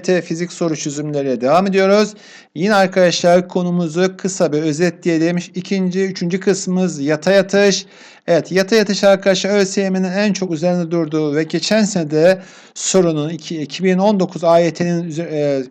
TYT fizik soru çözümleriyle devam ediyoruz. Yine arkadaşlar konumuzu kısa bir özetleyelim. İkinci, üçüncü kısmımız yatay atış. Evet yatay atış arkadaşlar ÖSYM'nin en çok üzerinde durduğu ve geçen sene de sorunun iki- 2019 AYT'nin e,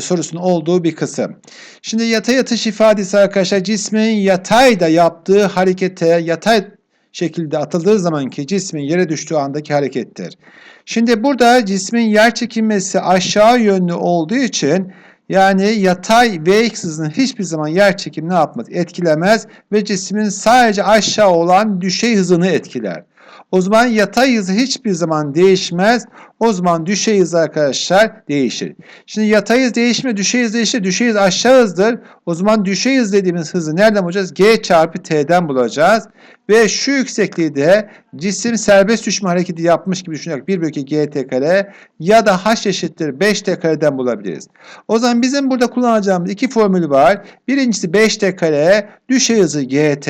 sorusunun olduğu bir kısım. Şimdi yatay atış ifadesi arkadaşlar cismin yatayda yaptığı harekete yatay şekilde atıldığı zamanki cismin yere düştüğü andaki harekettir. Şimdi burada cismin yer çekilmesi aşağı yönlü olduğu için yani yatay Vx hızını hiçbir zaman yer çekimi ne yapmaz? Etkilemez ve cismin sadece aşağı olan düşey hızını etkiler. O zaman yatay hızı hiçbir zaman değişmez. O zaman düşey hız arkadaşlar değişir. Şimdi yatay hız değişme, düşey hız değişir. Düşey hız aşağı hızdır. O zaman düşey hız dediğimiz hızı nereden bulacağız? G çarpı T'den bulacağız. Ve şu yüksekliği de cisim serbest düşme hareketi yapmış gibi düşünerek 1 bölü 2 gt kare ya da h eşittir 5t kareden bulabiliriz. O zaman bizim burada kullanacağımız iki formülü var. Birincisi 5t kare, düşey hızı gt,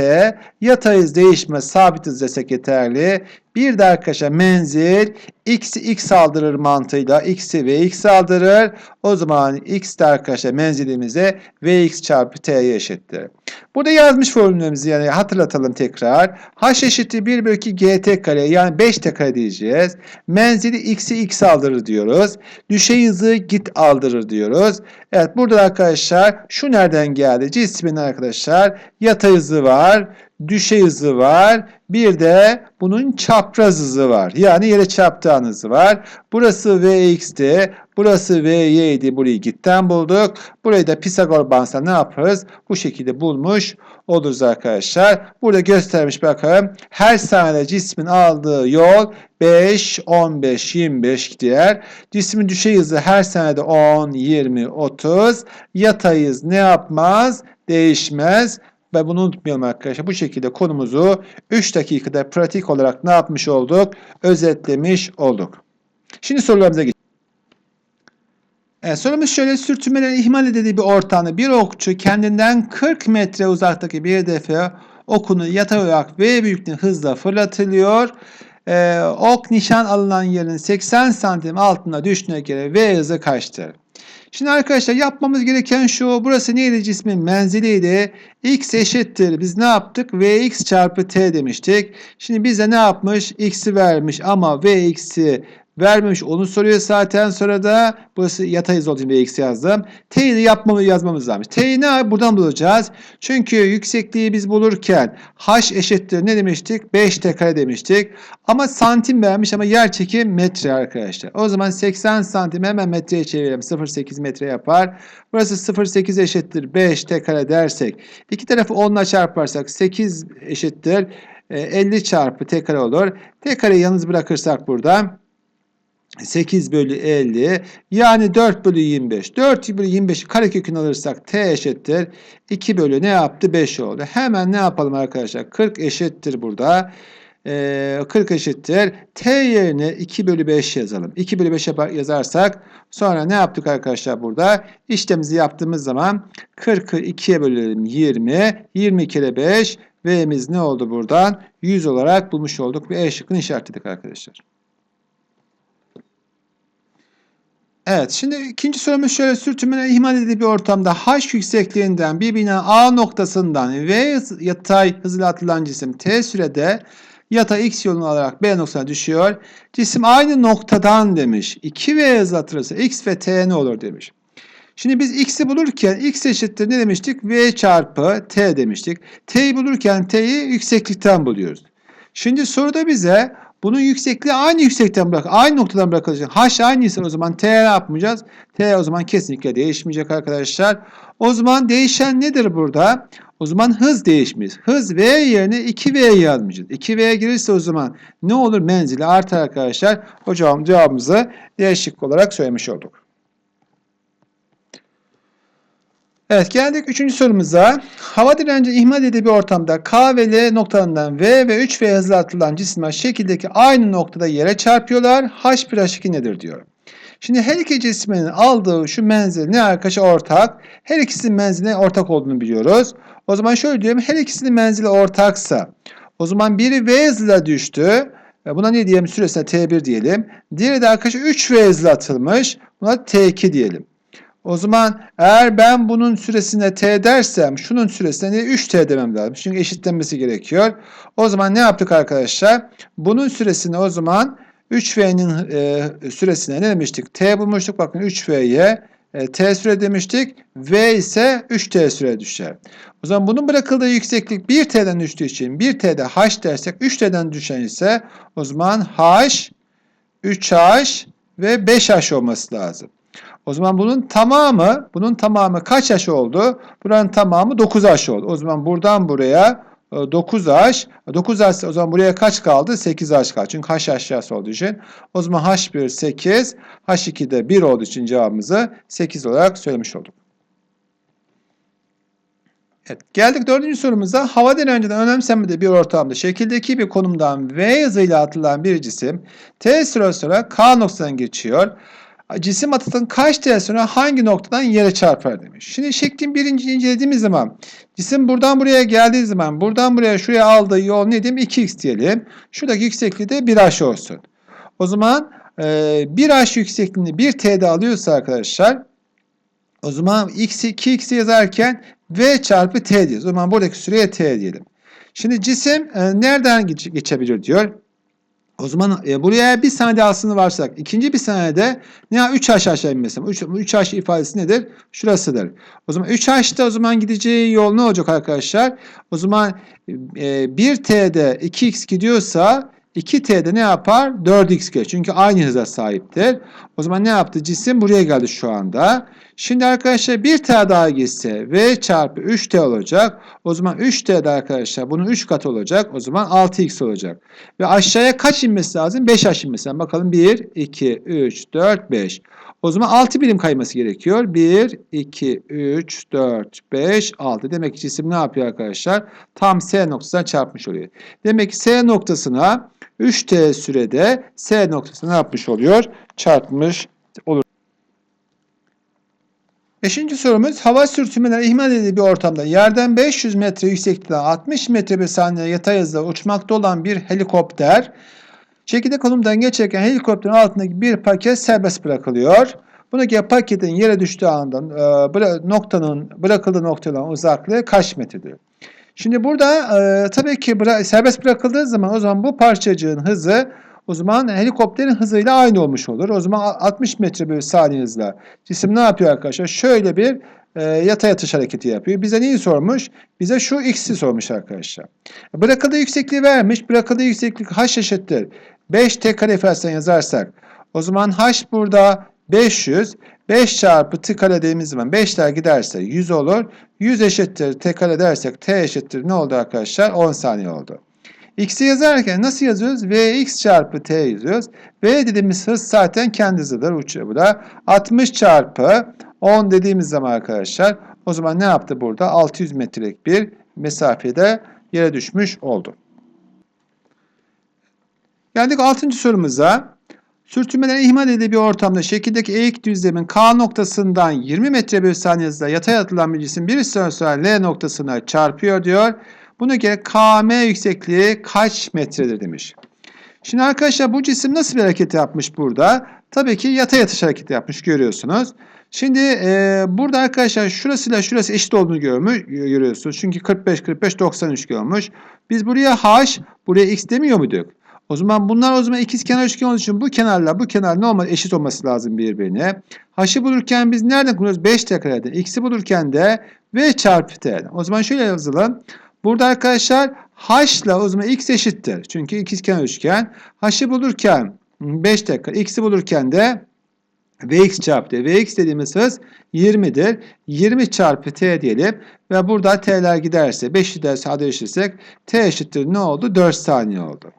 yatay hız değişme sabit hız desek yeterli. Bir de arkadaşlar menzil x'i x aldırır mantığıyla x'i vx aldırır. O zaman x de arkadaşlar menzilimize vx çarpı t'ye eşittir. Burada yazmış formülümüzü yani hatırlatalım tekrar. h eşittir 1 bölü 2 gt kare yani 5t kare diyeceğiz. Menzili x'i x aldırır diyoruz. Düşey hızı git aldırır diyoruz. Evet burada arkadaşlar şu nereden geldi? Cismin arkadaşlar yatay hızı var. Düşey hızı var. Bir de bunun çapraz hızı var. Yani yere çarptığı hızı var. Burası Vx'ti. Burası Vy'ydi. Burayı gitten bulduk. Burayı da Pisagor bağıntısından ne yaparız? Bu şekilde bulmuş oluruz arkadaşlar. Burada göstermiş bakalım. Her saniyede cismin aldığı yol 5, 15, 25 gider. Cismin düşey hızı her saniyede 10, 20, 30. Yatay hız ne yapmaz? Değişmez. Ve bunu unutmayalım arkadaşlar. Bu şekilde konumuzu 3 dakikada pratik olarak ne yapmış olduk? Özetlemiş olduk. Şimdi sorularımıza geçelim. Evet, sorumuz şöyle sürtünmelerin ihmal edildiği bir ortamda bir okçu kendinden 40 metre uzaktaki bir hedefe okunu yatay olarak V büyüklüğünde hızla fırlatılıyor. Ee, ok nişan alınan yerin 80 santim altına düştüğüne göre V hızı kaçtır? Şimdi arkadaşlar yapmamız gereken şu. Burası neydi cismin menziliydi. X eşittir. Biz ne yaptık? Vx çarpı t demiştik. Şimdi bize ne yapmış? X'i vermiş ama Vx'i vermemiş. Onu soruyor zaten. Sonra da burası yatay olduğu için Vx yazdım. T'yi de yapmamız yazmamız lazım. T'yi ne? Buradan bulacağız. Çünkü yüksekliği biz bulurken h eşittir ne demiştik? 5 t kare demiştik. Ama santim vermiş ama yer çekim metre arkadaşlar. O zaman 80 santim hemen metreye çevirelim. 0.8 metre yapar. Burası 0.8 eşittir 5 t kare dersek. iki tarafı 10 ile çarparsak 8 eşittir e, 50 çarpı t kare olur. T kareyi yalnız bırakırsak burada 8 bölü 50 yani 4 bölü 25. 4 bölü 25'i karekökünü alırsak t eşittir. 2 bölü ne yaptı? 5 oldu. Hemen ne yapalım arkadaşlar? 40 eşittir burada. Ee, 40 eşittir. T yerine 2 bölü 5 yazalım. 2 bölü 5 yapar- yazarsak sonra ne yaptık arkadaşlar burada? İşlemimizi yaptığımız zaman 40'ı 2'ye bölelim 20. 20 kere 5. V'miz ne oldu buradan? 100 olarak bulmuş olduk ve E şıkkını işaretledik arkadaşlar. Evet, şimdi ikinci sorumuz şöyle sürtünmenin ihmal edildiği bir ortamda H yüksekliğinden bir bina A noktasından V yatay hızıyla atılan cisim T sürede yatay X yolunu alarak B noktasına düşüyor. Cisim aynı noktadan demiş. 2V hızla atılırsa X ve T ne olur demiş. Şimdi biz X'i bulurken X eşittir ne demiştik? V çarpı T demiştik. T'yi bulurken T'yi yükseklikten buluyoruz. Şimdi soruda bize bunun yüksekliği aynı yüksekten bırak, aynı noktadan bırakılacak. H aynıysa o zaman T ne yapmayacağız? T o zaman kesinlikle değişmeyecek arkadaşlar. O zaman değişen nedir burada? O zaman hız değişmiş. Hız V yerine 2V yazmayacağız. 2V girirse o zaman ne olur? Menzili artar arkadaşlar. Hocam cevabımızı değişik olarak söylemiş olduk. Evet geldik üçüncü sorumuza. Hava direnci ihmal edildiği bir ortamda K ve L noktalarından V ve 3V hızla atılan cisimler şekildeki aynı noktada yere çarpıyorlar. H bir H2 nedir diyor. Şimdi her iki cismin aldığı şu menzil ne arkadaşlar ortak? Her ikisinin menziline ortak olduğunu biliyoruz. O zaman şöyle diyorum her ikisinin menzili ortaksa o zaman biri V hızıyla düştü. E, Buna ne diyelim? Süresine T1 diyelim. Diğeri de arkadaşlar 3V hızla atılmış. Buna T2 diyelim. O zaman eğer ben bunun süresine T dersem şunun süresine de 3T demem lazım. Çünkü eşitlenmesi gerekiyor. O zaman ne yaptık arkadaşlar? Bunun süresini o zaman 3V'nin e, süresine ne demiştik? T bulmuştuk. Bakın 3V'ye e, T süre demiştik. V ise 3T süre düşer. O zaman bunun bırakıldığı yükseklik 1T'den düştüğü için 1T'de H dersek 3T'den düşen ise o zaman H, 3H ve 5H olması lazım. O zaman bunun tamamı, bunun tamamı kaç H oldu? Buranın tamamı 9 H oldu. O zaman buradan buraya 9 H, 9 H o zaman buraya kaç kaldı? 8 H kaldı. Çünkü H aşağısı olduğu için. O zaman H1 8, H2 de 1 olduğu için cevabımızı 8 olarak söylemiş olduk. Evet, geldik dördüncü sorumuza. Havadan önceden önemsenmediği bir ortamda şekildeki bir konumdan V hızıyla atılan bir cisim T sonra K noktadan geçiyor. Cisim atıldığın kaç T sonra hangi noktadan yere çarpar demiş. Şimdi şeklin birinci incelediğimiz zaman cisim buradan buraya geldiği zaman buradan buraya şuraya aldığı yol ne diyeyim 2x diyelim. Şuradaki yüksekliği de 1h olsun. O zaman e, 1h yüksekliğini 1t'de alıyorsa arkadaşlar o zaman x 2x yazarken v çarpı t diyoruz. O zaman buradaki süreye t diyelim. Şimdi cisim e, nereden geç, geçebilir diyor. O zaman e, buraya bir saniye aslında varsak ikinci bir saniyede ne 3 h aşağı inmesi. 3, 3 h ifadesi nedir? Şurasıdır. O zaman 3 h'da o zaman gideceği yol ne olacak arkadaşlar? O zaman e, 1 t'de 2x gidiyorsa 2t'de ne yapar? 4x gelir. Çünkü aynı hıza sahiptir. O zaman ne yaptı? Cisim buraya geldi şu anda. Şimdi arkadaşlar bir t daha gitse v çarpı 3t olacak. O zaman 3t'de arkadaşlar bunun 3 katı olacak. O zaman 6x olacak. Ve aşağıya kaç inmesi lazım? 5h inmesi lazım. Bakalım 1, 2, 3, 4, 5. O zaman 6 birim kayması gerekiyor. 1, 2, 3, 4, 5, 6. Demek ki cisim ne yapıyor arkadaşlar? Tam S noktasına çarpmış oluyor. Demek ki S noktasına 3T sürede S noktasına ne yapmış oluyor? Çarpmış olur. Beşinci sorumuz hava sürtünmeleri ihmal edildiği bir ortamda yerden 500 metre yükseklikten 60 metre bir saniye yatay hızla uçmakta olan bir helikopter çekirdek konumdan geçerken helikopterin altındaki bir paket serbest bırakılıyor. Buradaki paketin yere düştüğü andan e, noktanın bırakıldığı noktadan uzaklığı kaç metredir? Şimdi burada e, tabii ki bıra serbest bırakıldığı zaman o zaman bu parçacığın hızı o zaman helikopterin hızıyla aynı olmuş olur. O zaman 60 metre bölü saniye hızla cisim ne yapıyor arkadaşlar? Şöyle bir e, yatay atış hareketi yapıyor. Bize neyi sormuş? Bize şu x'i sormuş arkadaşlar. Bırakıldığı yüksekliği vermiş. Bırakıldığı yükseklik h eşittir. 5t kare ifadesinden yazarsak o zaman h burada 500. 5 çarpı t kare dediğimiz zaman 5'ler giderse 100 olur. 100 eşittir t kare dersek t eşittir ne oldu arkadaşlar? 10 saniye oldu. X'i yazarken nasıl yazıyoruz? Vx çarpı t yazıyoruz. V dediğimiz hız zaten kendi hızıdır. Uçuyor bu da. 60 çarpı 10 dediğimiz zaman arkadaşlar o zaman ne yaptı burada? 600 metrelik bir mesafede yere düşmüş oldu. Geldik 6. sorumuza. Sürtünmeden ihmal edildiği bir ortamda şekildeki eğik düzlemin K noktasından 20 metre bölü saniye hızla yatay atılan bir cisim bir süre sonra L noktasına çarpıyor diyor. Buna göre KM yüksekliği kaç metredir demiş. Şimdi arkadaşlar bu cisim nasıl bir hareket yapmış burada? Tabii ki yatay atış hareketi yapmış görüyorsunuz. Şimdi e, burada arkadaşlar şurasıyla şurası eşit olduğunu görmüş, görüyorsunuz. Çünkü 45, 45, 93 görmüş. Biz buraya H, buraya X demiyor muyduk? O zaman bunlar o zaman ikiz kenar üçgen olduğu için bu kenarla bu kenar ne olmalı? Eşit olması lazım birbirine. H'ı bulurken biz nereden kullanıyoruz? 5 t kareden. X'i bulurken de V çarpı t'den. O zaman şöyle yazalım. Burada arkadaşlar H ile o zaman X eşittir. Çünkü ikiz kenar üçgen. H'ı bulurken 5 t kare. X'i bulurken de Vx çarpı t. Vx dediğimiz hız 20'dir. 20 çarpı t diyelim. Ve burada t'ler giderse 5'i de sadeleştirirsek t eşittir ne oldu? 4 saniye oldu.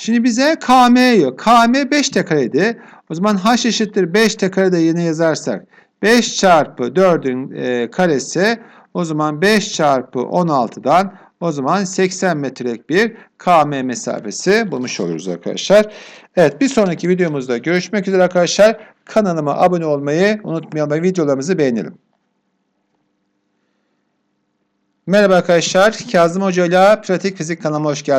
Şimdi bize KM yok. KM 5 t kareydi. O zaman H eşittir 5 t karede yine yazarsak 5 çarpı 4'ün e, karesi o zaman 5 çarpı 16'dan o zaman 80 metrelik bir KM mesafesi bulmuş oluruz arkadaşlar. Evet bir sonraki videomuzda görüşmek üzere arkadaşlar. Kanalıma abone olmayı unutmayalım ve videolarımızı beğenelim. Merhaba arkadaşlar. Kazım Hoca ile Pratik Fizik kanalıma hoş geldiniz.